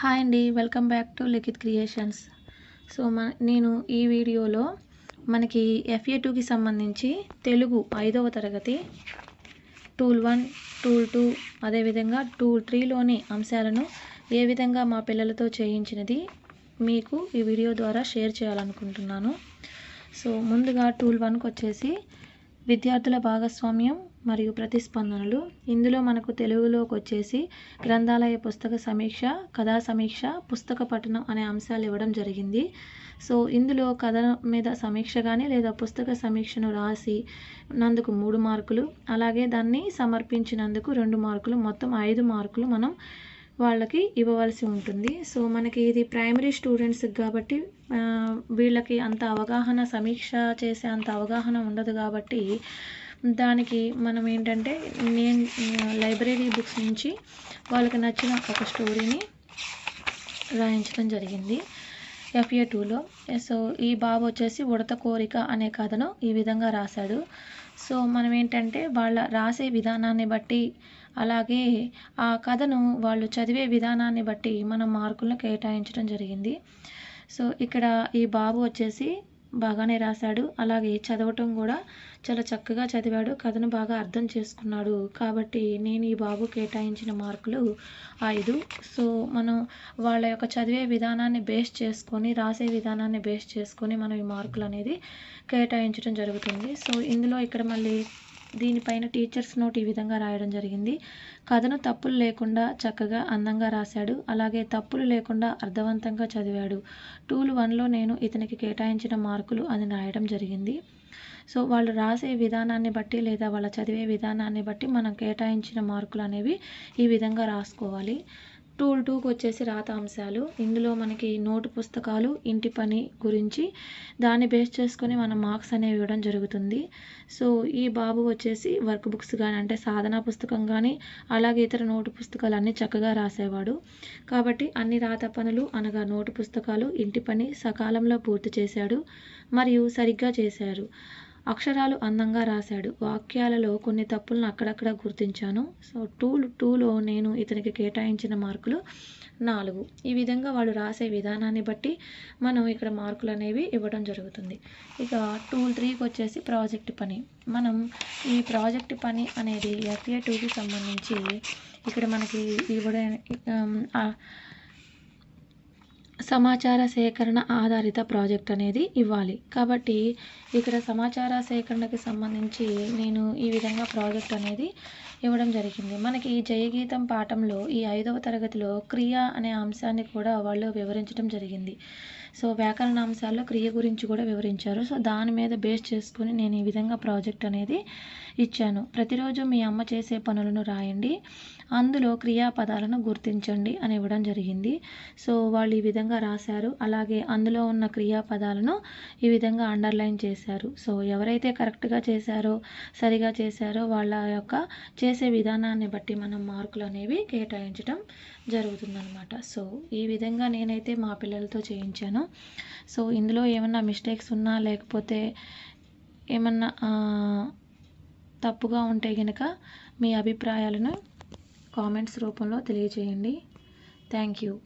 Hi అండి welcome back to Likhit creations. So మన నేను ఈ వీడియోలో మనకి ఎఫ్ఏ టూకి సంబంధించి తెలుగు ఐదవ తరగతి టూల్ వన్ టూల్ టూ అదేవిధంగా టూల్ త్రీలోని అంశాలను ఏ విధంగా మా పిల్లలతో చేయించినది మీకు ఈ వీడియో ద్వారా షేర్ చేయాలనుకుంటున్నాను. సో ముందుగా టూల్ వన్కి వచ్చేసి విద్యార్థుల భాగస్వామ్యం మరియు ప్రతిస్పందనలు. ఇందులో మనకు తెలుగులోకి వచ్చేసి గ్రంథాలయ పుస్తక సమీక్ష కథా సమీక్ష పుస్తక పఠనం అనే అంశాలు ఇవ్వడం జరిగింది. సో ఇందులో కథ మీద సమీక్ష కానీ లేదా పుస్తక సమీక్షను రాసి నందుకు మూడు మార్కులు అలాగే దాన్ని సమర్పించినందుకు రెండు మార్కులు మొత్తం ఐదు మార్కులు మనం వాళ్ళకి ఇవ్వవలసి ఉంటుంది. సో మనకి ఇది ప్రైమరీ స్టూడెంట్స్కి కాబట్టి వీళ్ళకి అంత అవగాహన సమీక్ష చేసే అంత అవగాహన ఉండదు కాబట్టి దానికి మనం ఏంటంటే నేను లైబ్రరీ బుక్స్ నుంచి వాళ్ళకి నచ్చిన ఒక స్టోరీని రాయించడం జరిగింది. ఎఫ్ఏ టూలో సో ఈ బాబు వచ్చేసి ఉడత కోరిక అనే కథను ఈ విధంగా రాశాడు. సో మనం ఏంటంటే వాళ్ళ రాసే విధానాన్ని బట్టి అలాగే ఆ కథను వాళ్ళు చదివే విధానాన్ని బట్టి మనం మార్కులను కేటాయించడం జరిగింది. సో ఇక్కడ ఈ బాబు వచ్చేసి బాగానే రాశాడు. అలాగే చదవటం కూడా చాలా చక్కగా చదివాడు. కథను బాగా అర్థం చేసుకున్నాడు. కాబట్టి నేను ఈ బాబు కేటాయించిన మార్కులు ఐదు. సో మనం వాళ్ళ యొక్క చదివే విధానాన్ని బేస్ చేసుకొని రాసే విధానాన్ని బేస్ చేసుకొని మనం ఈ మార్కులు అనేది కేటాయించడం జరుగుతుంది. సో ఇందులో ఇక్కడ మళ్ళీ దీనిపైన టీచర్స్ నోట్ ఈ విధంగా రాయడం జరిగింది. కథను తప్పులు లేకుండా చక్కగా అందంగా రాశాడు. అలాగే తప్పులు లేకుండా అర్థవంతంగా చదివాడు. టూల్ వన్లో నేను ఇతనికి కేటాయించిన మార్కులు అని రాయడం జరిగింది. సో వాళ్ళు రాసే విధానాన్ని బట్టి లేదా వాళ్ళ చదివే విధానాన్ని బట్టి మనం కేటాయించిన మార్కులు అనేవి ఈ విధంగా రాసుకోవాలి. టూల్ టూకి వచ్చేసి రాత అంశాలు. ఇందులో మనకి నోటు పుస్తకాలు ఇంటి పని గురించి దాన్ని బేస్ చేసుకొని మనం మార్క్స్ అనేవి ఇవ్వడం జరుగుతుంది. సో ఈ బాబు వచ్చేసి వర్క్ బుక్స్ కానీ అంటే సాధనా పుస్తకం కానీ అలాగే ఇతర నోటు పుస్తకాలు అన్నీ చక్కగా రాసేవాడు. కాబట్టి అన్ని రాత పనులు అనగా నోటు పుస్తకాలు ఇంటి పని సకాలంలో పూర్తి చేశాడు. మరియు సరిగ్గా చేశారు. అక్షరాలు అందంగా రాశాడు. వాక్యాలలో కొన్ని తప్పులను అక్కడక్కడ గుర్తించాను. సో టూ టూలో నేను ఇతనికి కేటాయించిన మార్కులు నాలుగు. ఈ విధంగా వాళ్ళు రాసే విధానాన్ని బట్టి మనం ఇక్కడ మార్కులు అనేవి ఇవ్వడం జరుగుతుంది. ఇక టూల్ త్రీకి వచ్చేసి ప్రాజెక్ట్ పని. మనం ఈ ప్రాజెక్ట్ పని అనేది ఎఫ్ఏ టూకి సంబంధించి ఇక్కడ మనకి ఇవ్వడం సమాచార సేకరణ ఆధారిత ప్రాజెక్ట్ అనేది ఇవ్వాలి. కాబట్టి ఇక్కడ సమాచార సేకరణకి సంబంధించి నేను ఈ విధంగా ప్రాజెక్ట్ అనేది ఇవ్వడం జరిగింది. మనకి ఈ జయగీతం పాఠంలో ఈ ఐదవ తరగతిలో క్రియ అనే అంశాన్ని కూడా వాళ్ళు వివరించడం జరిగింది. సో వ్యాకరణ అంశాల్లో క్రియ గురించి కూడా వివరించారు. సో దాని మీద బేస్ చేసుకుని నేను ఈ విధంగా ప్రాజెక్ట్ అనేది ఇచ్చాను. ప్రతిరోజు మీ అమ్మ చేసే పనులను రాయండి. అందులో క్రియాపదాలను గుర్తించండి అని ఇవ్వడం జరిగింది. సో వాళ్ళు ఈ విధంగా రాశారు. అలాగే అందులో ఉన్న క్రియాపదాలను ఈ విధంగా అండర్లైన్ చేశారు. సో ఎవరైతే కరెక్ట్గా చేశారో సరిగా చేశారో వాళ్ళ యొక్క చేసే విధానాన్ని బట్టి మనం మార్కులు అనేవి కేటాయించడం జరుగుతుందన్నమాట. సో ఈ విధంగా నేనైతే మా పిల్లలతో చేయించాను. సో ఇందులో ఏమన్నా మిస్టేక్స్ ఉన్నా లేకపోతే ఏమన్నా తప్పుగా ఉంటే కనుక మీ అభిప్రాయాలను కామెంట్స్ రూపంలో తెలియజేయండి. Thank you.